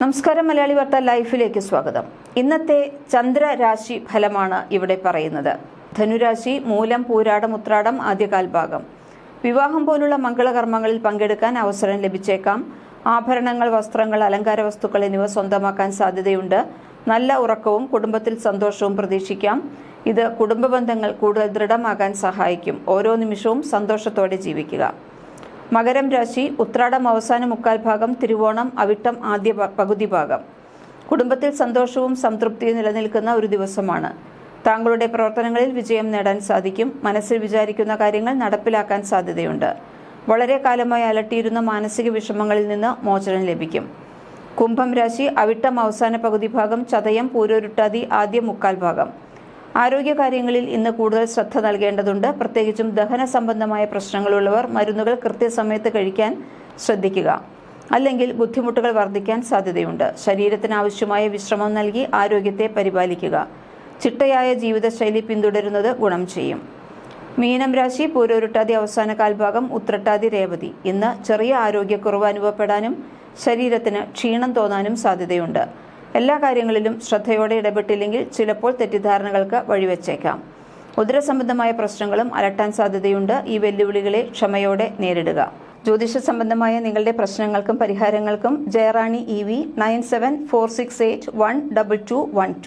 നമസ്കാരം മലയാളി വാർത്ത ലൈഫിലേക്ക് സ്വാഗതം. ഇന്നത്തെ ചന്ദ്രരാശി ഫലമാണ് ഇവിടെ പറയുന്നത്. ധനുരാശി മൂലം പൂരാടം ഉത്രാടം ആദ്യകാൽ ഭാഗം വിവാഹം പോലുള്ള മംഗളകർമ്മങ്ങളിൽ പങ്കെടുക്കാൻ അവസരം ലഭിച്ചേക്കാം. ആഭരണങ്ങൾ വസ്ത്രങ്ങൾ അലങ്കാര വസ്തുക്കൾ എന്നിവ സ്വന്തമാക്കാൻ സാധ്യതയുണ്ട്. നല്ല ഉറക്കവും കുടുംബത്തിൽ സന്തോഷവും പ്രതീക്ഷിക്കാം. ഇത് കുടുംബ ബന്ധങ്ങൾ കൂടുതൽ ദൃഢമാകാൻ സഹായിക്കും. ഓരോ നിമിഷവും സന്തോഷത്തോടെ ജീവിക്കുക. മകരം രാശി ഉത്രാടം അവസാന മുക്കാൽ ഭാഗം തിരുവോണം അവിട്ടം ആദ്യ പകുതി ഭാഗം. കുടുംബത്തിൽ സന്തോഷവും സംതൃപ്തിയും നിലനിൽക്കുന്ന ഒരു ദിവസമാണ്. താങ്കളുടെ പ്രവർത്തനങ്ങളിൽ വിജയം നേടാൻ സാധിക്കും. മനസ്സിൽ വിചാരിക്കുന്ന കാര്യങ്ങൾ നടപ്പിലാക്കാൻ സാധ്യതയുണ്ട്. വളരെ കാലമായി അലട്ടിയിരുന്ന മാനസിക വിഷമങ്ങളിൽ നിന്ന് മോചനം ലഭിക്കും. കുംഭം രാശി അവിട്ടം അവസാന പകുതി ഭാഗം ചതയം പൂരോരുട്ടാതി ആദ്യ മുക്കാൽ ഭാഗം. ആരോഗ്യകാര്യങ്ങളിൽ ഇന്ന് കൂടുതൽ ശ്രദ്ധ നൽകേണ്ടതുണ്ട്. പ്രത്യേകിച്ചും ദഹന സംബന്ധമായ പ്രശ്നങ്ങളുള്ളവർ മരുന്നുകൾ കൃത്യസമയത്ത് കഴിക്കാൻ ശ്രദ്ധിക്കുക. അല്ലെങ്കിൽ ബുദ്ധിമുട്ടുകൾ വർദ്ധിക്കാൻ സാധ്യതയുണ്ട്. ശരീരത്തിന് ആവശ്യമായ വിശ്രമം നൽകി ആരോഗ്യത്തെ പരിപാലിക്കുക. ചിട്ടയായ ജീവിതശൈലി പിന്തുടരുന്നത് ഗുണം ചെയ്യും. മീനം രാശി പൂരോരുട്ടാതി അവസാന കാൽഭാഗം ഉത്രട്ടാതി രേവതി. ഇന്ന് ചെറിയ ആരോഗ്യക്കുറവ് അനുഭവപ്പെടാനും ശരീരത്തിന് ക്ഷീണം തോന്നാനും സാധ്യതയുണ്ട്. എല്ലാ കാര്യങ്ങളിലും ശ്രദ്ധയോടെ ഇടപെട്ടില്ലെങ്കിൽ ചിലപ്പോൾ തെറ്റിദ്ധാരണകൾക്ക് വഴിവെച്ചേക്കാം. ഉദരസംബന്ധമായ പ്രശ്നങ്ങളും അലട്ടാൻ സാധ്യതയുണ്ട്. ഈ വെല്ലുവിളികളെ ക്ഷമയോടെ നേരിടുക. ജ്യോതിഷ സംബന്ധമായ നിങ്ങളുടെ പ്രശ്നങ്ങൾക്കും പരിഹാരങ്ങൾക്കും Jayarani E V nine seven four six eight one double two one two.